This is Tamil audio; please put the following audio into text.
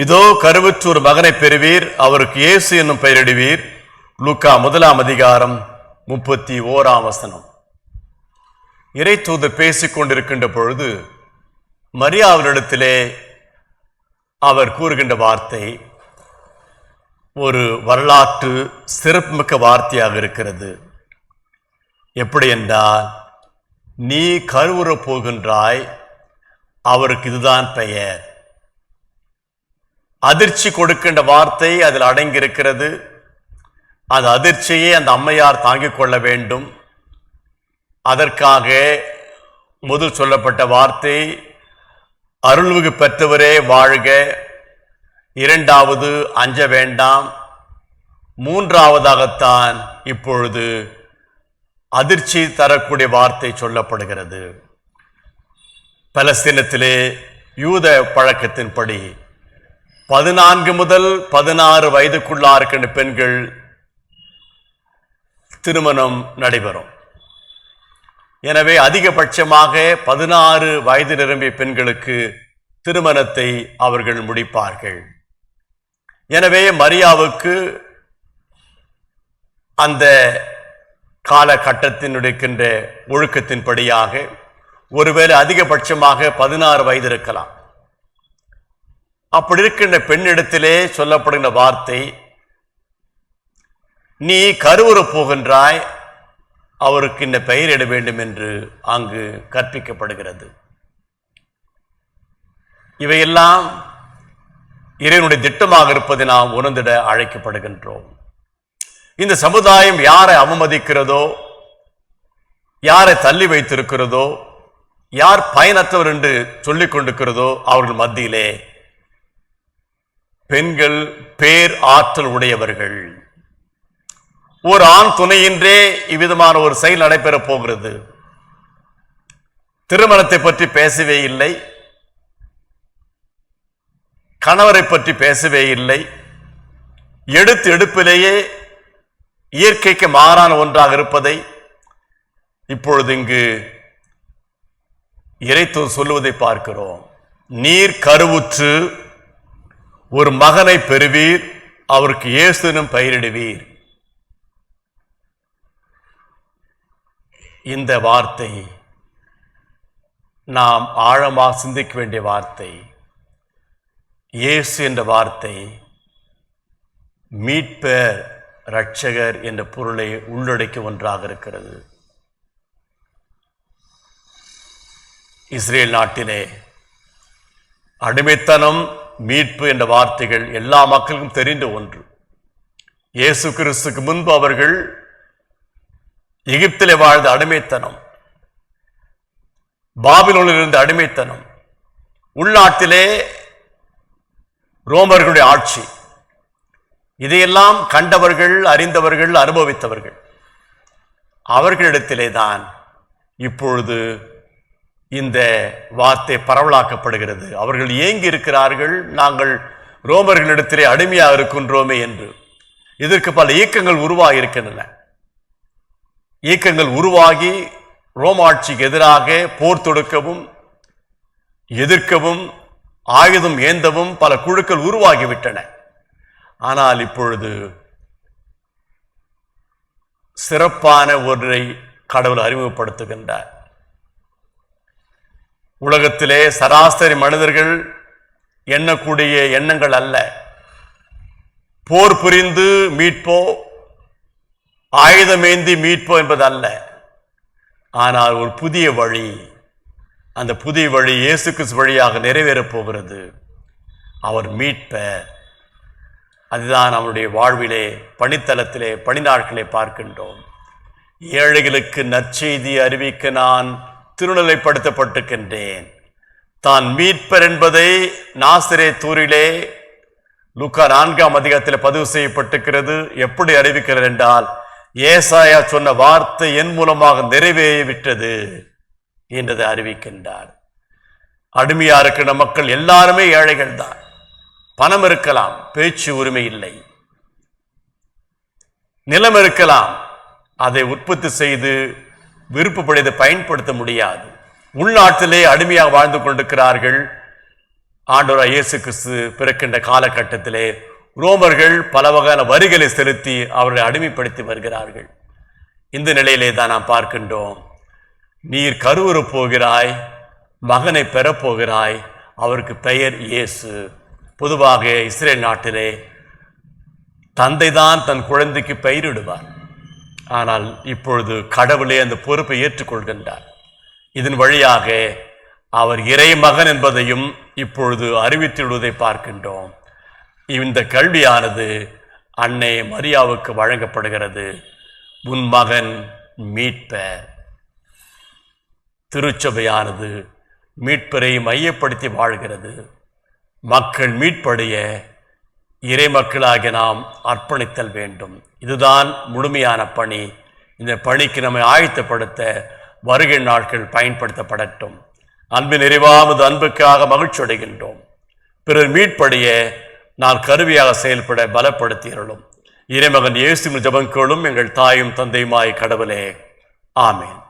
இதோ கருவுற்று ஒரு மகனை பெறுவீர் அவருக்கு இயேசு என்னும் பெயரிடுவீர். லூக்கா முதலாம் அதிகாரம் முப்பத்தி ஓராம் வசனம். இறை தூதர் பேசிக் கொண்டிருக்கின்ற பொழுது மரியாவரிடத்திலே அவர் கூறுகின்ற வார்த்தை ஒரு வரலாற்று சிறப்புமிக்க வார்த்தையாக இருக்கிறது. எப்படி என்றால் நீ கருவுறப் போகின்றாய் அவருக்கு இதுதான் பெயர். அதிர்ச்சி கொடுக்கின்ற வார்த்தை அதில் அடங்கியிருக்கிறது. அந்த அதிர்ச்சியை அந்த அம்மையார் தாங்கிக் கொள்ள வேண்டும். அதற்காக முதல் சொல்லப்பட்ட வார்த்தை அருள்மிகு பெற்றவரே வாழ்க. இரண்டாவது அஞ்ச வேண்டாம். மூன்றாவதாகத்தான் இப்பொழுது அதிர்ச்சி தரக்கூடிய வார்த்தை சொல்லப்படுகிறது. பலஸ்தீனத்திலே யூத பழக்கத்தின்படி பதினான்கு முதல் பதினாறு வயதுக்குள்ளா இருக்கின்ற பெண்கள் திருமணம் நடைபெறும். எனவே அதிகபட்சமாக பதினாறு வயது நிரம்பிய பெண்களுக்கு திருமணத்தை அவர்கள் முடிப்பார்கள். எனவே மரியாவுக்கு அந்த காலகட்டத்தின் இருக்கின்ற ஒழுக்கத்தின்படியாக ஒருவேளை அதிகபட்சமாக பதினாறு வயது இருக்கலாம். அப்படி இருக்கின்ற பெண்ணிடத்திலே சொல்லப்படுகின்ற வார்த்தை நீ கருவுற போகின்றாய் அவருக்கு இந்த பெயரிட வேண்டும் என்று அங்கு கற்பிக்கப்படுகிறது. இவையெல்லாம் இறைவனுடைய திட்டமாக இருப்பதை நாம் உணர்ந்திட அழைக்கப்படுகின்றோம். இந்த சமுதாயம் யாரை அவமதிக்கிறதோ யாரை தள்ளி வைத்திருக்கிறதோ யார் பயனற்றவர் என்று சொல்லிக் கொண்டிருக்கிறதோ அவர்கள் மத்தியிலே பெண்கள் பேர் ஆற்றல் உடையவர்கள். ஒரு ஆண் துணையின்றே இவ்விதமான ஒரு செயல் நடைபெறப் போகிறது. திருமணத்தை பற்றி பேசவே இல்லை. கணவரை பற்றி பேசவே இல்லை. எடுத்து எடுப்பிலேயே இயற்கைக்கு மாறான ஒன்றாக இருப்பதை இப்பொழுது இங்கு இறைத்து சொல்லுவதை பார்க்கிறோம். நீர் கருவுற்று ஒரு மகனை பெறுவீர் அவருக்கு இயேசுனும் பெயரிடுவீர். இந்த வார்த்தை நாம் ஆழமாக சிந்திக்க வேண்டிய வார்த்தை. இயேசு என்ற வார்த்தை மீட்பர் இரட்சகர் என்ற பொருளை உள்ளடக்கிய ஒன்றாக இருக்கிறது. இஸ்ரேல் நாட்டிலே அடிமைத்தனம் மீட்பு என்ற வார்த்தைகள் எல்லா மக்களுக்கும் தெரிந்த ஒன்று. இயேசு கிறிஸ்துக்கு முன்பு அவர்கள் எகிப்திலே வாழ்ந்த அடிமைத்தனம் பாபிலோனில் இருந்த அடிமைத்தனம் உள்நாட்டிலே ரோமர்களுடைய ஆட்சி. இதையெல்லாம் கண்டவர்கள் அறிந்தவர்கள் அனுபவித்தவர்கள். அவர்களிடத்திலே தான் இப்பொழுது இந்த வார்த்தை பரவலாக்கப்படுகிறது. அவர்கள் ஏங்கி இருக்கிறார்கள் நாங்கள் ரோமர்களிடத்திலே அடிமையாக இருக்கின்றோமே என்று. இதற்கு பல இயக்கங்கள் உருவாகி இருக்கின்றன இயக்கங்கள் உருவாகி ரோமாட்சிக்கு எதிராக போர் தொடுக்கவும் எதிர்க்கவும் ஆயுதம் ஏந்தவும் பல குழுக்கள் உருவாகிவிட்டன. ஆனால் இப்பொழுது சிறப்பான ஒன்றை கடவுள் அறிமுகப்படுத்துகின்றார். உலகத்திலே சராசரி மனிதர்கள் எண்ணக்கூடிய எண்ணங்கள் அல்ல. போர் புரிந்து மீட்போ ஆயுதமேந்தி மீட்போ என்பது அல்ல ஆனால் ஒரு புதிய வழி அந்த புதிய வழி இயேசு கிறிஸ்து வழியாக நிறைவேறப் போகிறது. அவர் மீட்ப அதுதான் அவருடைய வாழ்விலே பணித்தளத்திலே பணி நாட்களை பார்க்கின்றோம். ஏழைகளுக்கு நற்செய்தி அறிவிக்க நான் திருநிலைப்படுத்தப்பட்டிருக்கின்றேன். தான் மீட்பர் என்பதை நாசிரே தூரிலே லுக்கா நான்காம் அதிகாரத்தில் பதிவு செய்யப்பட்டிருக்கிறது. எப்படி அறிவிக்கிறது என்றால் ஏசாயா சொன்ன வார்த்தை என் மூலமாக நிறைவேறிவிட்டது என்றதை அறிவிக்கின்றார். அடிமையா இருக்கிற மக்கள் எல்லாருமே ஏழைகள் தான். பணம் இருக்கலாம் பேச்சு உரிமை இல்லை. நிலம் இருக்கலாம் அதை உற்பத்தி செய்து விருப்பப்படையதை பயன்படுத்த முடியாது. உள்நாட்டிலே அடிமையாக வாழ்ந்து கொண்டிருக்கிறார்கள். ஆண்டவராய் இயேசு கிறிஸ்து பிறக்கின்ற காலகட்டத்திலே ரோமர்கள் பல வகையான வரிகளை செலுத்தி அவர்களை அடிமைப்படுத்தி வருகிறார்கள். இந்த நிலையிலே தான் நாம் பார்க்கின்றோம். நீர் கருவுற போகிறாய் மகனை பெறப்போகிறாய் அவருக்கு பெயர் இயேசு. பொதுவாக இஸ்ரேல் நாட்டிலே தந்தைதான் தன் குழந்தைக்கு பெயரிடுவார் ஆனால் இப்பொழுது கடவுளே அந்த பொறுப்பை ஏற்றுக்கொள்கின்றார். இதன் வழியாக அவர் இறை மகன் என்பதையும் இப்பொழுது அறிவித்துவிடுவதை பார்க்கின்றோம். இந்த கல்வியானது அன்னை மரியாவுக்கு வழங்கப்படுகிறது. உன் மகன் மீட்ப திருச்சபையானது மீட்பரை மையப்படுத்தி வாழ்கிறது. மக்கள் மீட்படைய இறைமக்களாகிய நாம் அர்ப்பணித்தல் வேண்டும். இதுதான் முழுமையான பணி. இந்த பணிக்கு நம்மை ஆயத்தப்படுத்த வருகை நாட்கள் பயன்படுத்தப்படட்டும். அன்பு நிறைவாமது அன்புக்காக மகிழ்ச்சி அடைகின்றோம் பிறர் மீட்படைய நான் கருவியாக செயல்பட பலப்படுத்தியிருளும். இறைமகன் இயேசு ஜபங்கோளும் எங்கள் தாயும் தந்தையுமாய் கடவுளே. ஆமேன்.